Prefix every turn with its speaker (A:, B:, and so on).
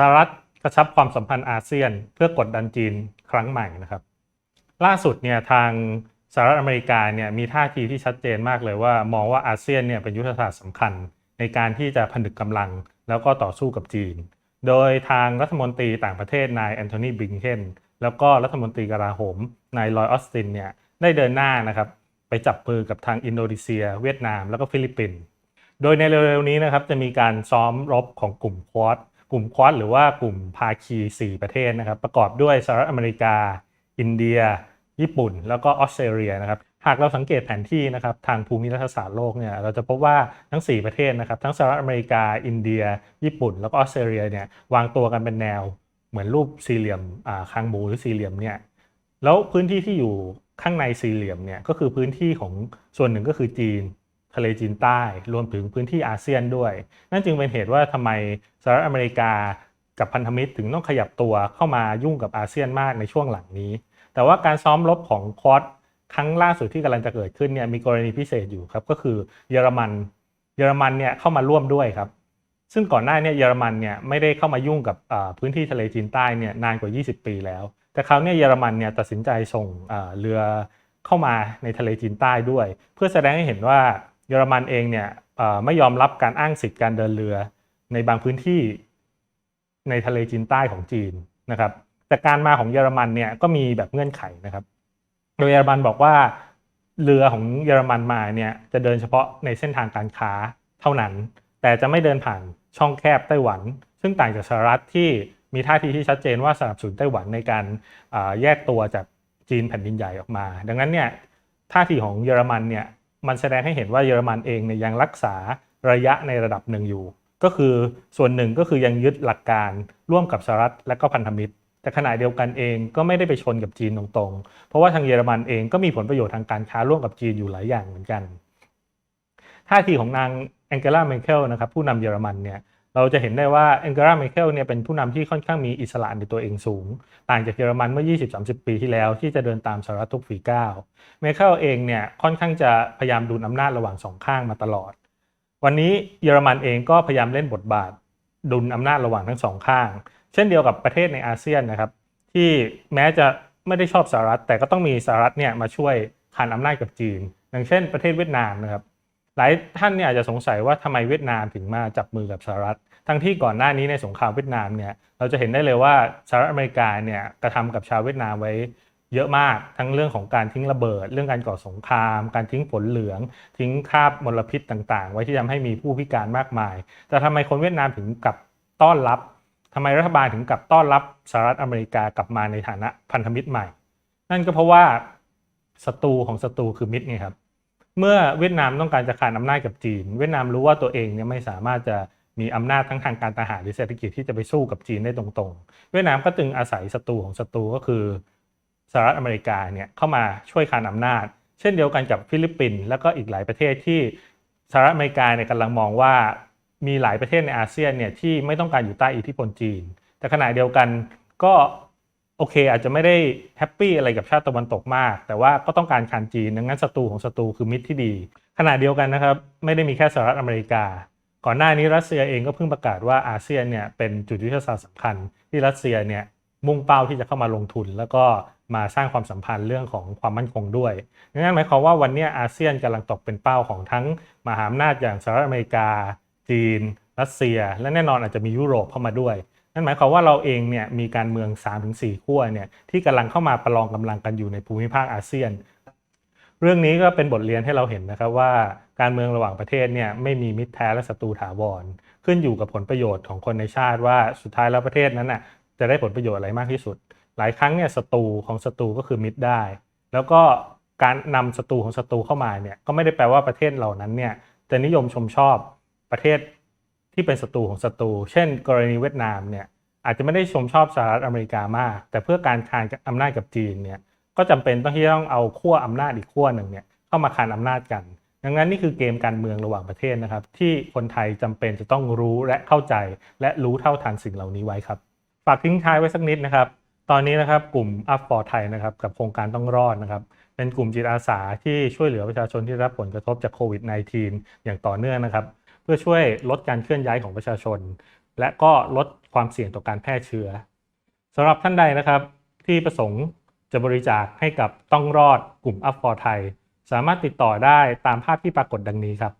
A: สหรัฐกระชับความสัมพันธ์อาเซียน เพื่อกดดันจีนครั้งใหม่นะครับ ล่าสุดเนี่ยทางสหรัฐอเมริกาเนี่ยมีท่าทีที่ชัดเจนมากเลยว่า มองว่าอาเซียนเนี่ยเป็นยุทธศาสตร์สำคัญ ในการที่จะผนึกกำลังแล้วก็ต่อสู้กับจีน โดยทางรัฐมนตรีต่างประเทศนายแอนโทนีบิงเคนแล้วก็รัฐมนตรีกลาโหมนายลอยออสตินเนี่ยได้เดินหน้านะครับไปจับมือกับทางอินโดนีเซีย เวียดนาม แล้วก็ฟิลิปปินส์โดยในเร็วๆนี้นะครับจะมีการซ้อมรบของกลุ่มควอด กลุ่มควอดหรือว่ากลุ่มภาคี 4 ประเทศนะครับ ประกอบด้วยสหรัฐอเมริกา อินเดีย ญี่ปุ่น แล้วก็ออสเตรเลียนะครับหากเราสังเกตแผนที่นะครับทางภูมิรัฐศาสตร์โลกเนี่ยเราจะพบว่าทั้ง 4 ประเทศนะครับ ทั้งสหรัฐอเมริกา อินเดีย ญี่ปุ่น แล้วก็ออสเตรเลียเนี่ยวางตัวกันเป็นแนว เหมือนรูปสี่เหลี่ยมคางหมูหรือสี่เหลี่ยมเนี่ยแล้วพื้นที่ที่อยู่ข้างในสี่เหลี่ยมเนี่ยก็คือพื้นที่ของส่วนหนึ่งก็คือจีน ทะเลจีนใต้รวมถึงพื้นที่อาเซียนด้วย นั่นจึงเป็นเหตุว่าทำไมสหรัฐอเมริกากับพันธมิตรถึงต้องขยับตัวเข้ามายุ่งกับอาเซียนมากในช่วงหลังนี้ แต่ว่าการซ้อมรบของควอดครั้งล่าสุดที่กำลังจะเกิดขึ้นเนี่ยมีกรณีพิเศษอยู่ครับก็คือเยอรมันเยอรมันเนี่ยเข้ามาร่วมด้วยครับซึ่งก่อนหน้าเนี่ยเยอรมันเนี่ยไม่ได้เข้ามายุ่งกับพื้นที่ทะเลจีนใต้เนี่ยนานกว่า 20 ปีแล้ว แต่คราวเนี้ยเยอรมันเนี่ยตัดสินใจส่งเรือเข้ามาในทะเลจีนใต้ด้วย เพื่อแสดงให้เห็นว่า เยอรมันเองเนี่ยไม่ยอมรับการอ้างสิทธิ์การเดินเรือในบางพื้นที่ในทะเลจีนใต้ของจีนนะครับ แต่การมาของเยอรมันเนี่ยก็มีแบบเงื่อนไขนะครับ โดยเยอรมันบอกว่าเรือของเยอรมันมาเนี่ยจะเดินเฉพาะในเส้นทางการค้าเท่านั้น แต่จะไม่เดินผ่านช่องแคบไต้หวัน ซึ่งต่างจากสหรัฐที่มีท่าทีที่ชัดเจนว่าสนับสนุนไต้หวันในการแยกตัวจากจีนแผ่นดินใหญ่ออกมา ดังนั้นเนี่ยท่าทีของเยอรมันเนี่ย มันแสดงให้เห็นว่าเยอรมันเองเนี่ยยังรักษาระยะในระดับหนึ่งอยู่ ก็คือส่วนหนึ่งก็คือยังยึดหลักการร่วมกับสหรัฐและก็พันธมิตร แต่ขณะเดียวกันเองก็ไม่ได้ไปชนกับจีนตรงๆ เพราะว่าทางเยอรมันเองก็มีผลประโยชน์ทางการค้าร่วมกับจีนอยู่หลายอย่างเหมือนกันท่าทีของนางแองเกลาเมเคิลนะครับผู้นำเยอรมันเนี่ย เราจะเห็นได้ว่าแองเกลาเมเคิลเนี่ยเป็นผู้นำที่ค่อนข้างมีอิสระในตัวเองสูง ต่างจากเยอรมันเมื่อ 20-30 ปีที่แล้วที่จะเดินตามสหรัฐทุกฝีก้าวเมเคิลเองเนี่ยค่อนข้างจะพยายามดูอำนาจระหว่างสองข้างมาตลอด วันนี้เยอรมันเองก็พยายามเล่นบทบาทดุลอำนาจระหว่างทั้งสองข้าง เช่นเดียวกับประเทศในอาเซียนนะครับ ที่แม้จะไม่ได้ชอบสหรัฐ แต่ก็ต้องมีสหรัฐเนี่ยมาช่วยขานอำนาจกับจีน อย่างเช่น ประเทศเวียดนามนะครับ หลายท่านเนี่ยอาจจะสงสัยว่าทำไมเวียดนามถึงมาจับมือกับสหรัฐ ทั้งที่ก่อนหน้านี้ในสงครามเวียดนามเนี่ยเราจะเห็นได้เลยว่าสหรัฐอเมริกาเนี่ยกระทำกับชาวเวียดนามไว้เยอะมากทั้งเรื่องของการทิ้งระเบิด เรื่องการก่อสงคราม การทิ้งฝนเหลือง ทิ้งคราบมลพิษต่างๆ ไว้ที่ทำให้มีผู้พิการมากมาย แต่ทำไมคนเวียดนามถึงกับต้อนรับทำไมรัฐบาลถึงกับต้อนรับสหรัฐอเมริกากลับมาในฐานะพันธมิตรใหม่ นั่นก็เพราะว่าศัตรูของศัตรูคือมิตรไงครับ เมื่อเวียดนามต้องการจะขานอำนาจกับจีน เวียดนามรู้ว่าตัวเองเนี่ยไม่สามารถจะมีอำนาจทั้งทางการทหารหรือเศรษฐกิจที่จะไปสู้กับจีนได้ตรงๆ เวียดนามก็จึงอาศัยศัตรูของศัตรูก็คือสหรัฐอเมริกาเนี่ยเข้ามาช่วยขานอำนาจ เช่นเดียวกันกับฟิลิปปินส์แล้วก็อีกหลายประเทศที่สหรัฐอเมริกาเนี่ยกำลังมองว่ามีหลายประเทศในอาเซียนเนี่ยที่ไม่ต้องการอยู่ใต้อิทธิพลจีน แต่ขณะเดียวกันก็ โอเค อาจจะไม่ได้แฮปปี้อะไรกับชาติตะวันตกมาก แต่ว่าก็ต้องการคานจีนดังนั้นศัตรูของศัตรูคือมิตรที่ดี ขณะเดียวกันนะครับ ไม่ได้มีแค่สหรัฐอเมริกา ก่อนหน้านี้รัสเซียเองก็เพิ่งประกาศว่าอาเซียนเนี่ยเป็นจุดยุทธศาสตร์สำคัญ ที่รัสเซียเนี่ยมุ่งเป้าที่จะเข้ามาลงทุน แล้วก็มาสร้างความสัมพันธ์เรื่องของความมั่นคงด้วยดังนั้นหมายความว่าวันนี้อาเซียนกำลังตกเป็นเป้าของทั้งมหาอำนาจอย่างสหรัฐอเมริกา จีน รัสเซีย และแน่นอนอาจจะมียุโรปเข้ามาด้วย นั่นหมายความว่าเราเองเนี่ยมีการเมือง 3-4ขั้วเนี่ยที่กำลังเข้ามาประลองกำลังกันอยู่ในภูมิภาคอาเซียน เรื่องนี้ก็เป็นบทเรียนให้เราเห็นนะครับว่าการเมืองระหว่างประเทศเนี่ยไม่มีมิตรแท้และศัตรูถาวร ขึ้นอยู่กับผลประโยชน์ของคนในชาติว่าสุดท้ายแล้วประเทศนั้นน่ะจะได้ผลประโยชน์อะไรมากที่สุด หลายครั้งเนี่ยศัตรูของศัตรูก็คือมิตรได้ แล้วก็การนำศัตรูของศัตรูเข้ามาเนี่ยก็ไม่ได้แปลว่าประเทศเหล่านั้นเนี่ยจะนิยมชมชอบประเทศ ที่เป็นศัตรูของศัตรู เช่น กรณีเวียดนามเนี่ยอาจจะไม่ได้ชมชอบสหรัฐอเมริกามาก แต่เพื่อการคานอำนาจกับจีนเนี่ยก็จำเป็นต้องที่ต้องเอาขั้วอำนาจอีกขั้วหนึ่งเนี่ยเข้ามาคานอำนาจกัน ดังนั้นนี่คือเกมการเมืองระหว่างประเทศนะครับ ที่คนไทยจำเป็นจะต้องรู้และเข้าใจ และรู้เท่าทันสิ่งเหล่านี้ไว้ครับ ฝากทิ้งท้ายไว้สักนิดนะครับ ตอนนี้นะครับกลุ่ม Up for Thai นะครับกับโครงการต้องรอดนะครับเป็นกลุ่มจิตอาสาที่ช่วยเหลือประชาชนที่รับผลกระทบจากโควิด -19 อย่างต่อเนื่องนะครับ พื่อช่วยลดการเคลื่อนย้ายของประชาชน และก็ลดความเสี่ยงต่อการแพร่เชื้อสำหรับท่านใดนะครับที่ประสงค์จะบริจาคให้กับต้องรอดกลุ่มอัพฟอร์ไทย สามารถติดต่อได้ตามภาพที่ปรากฏดังนี้ครับ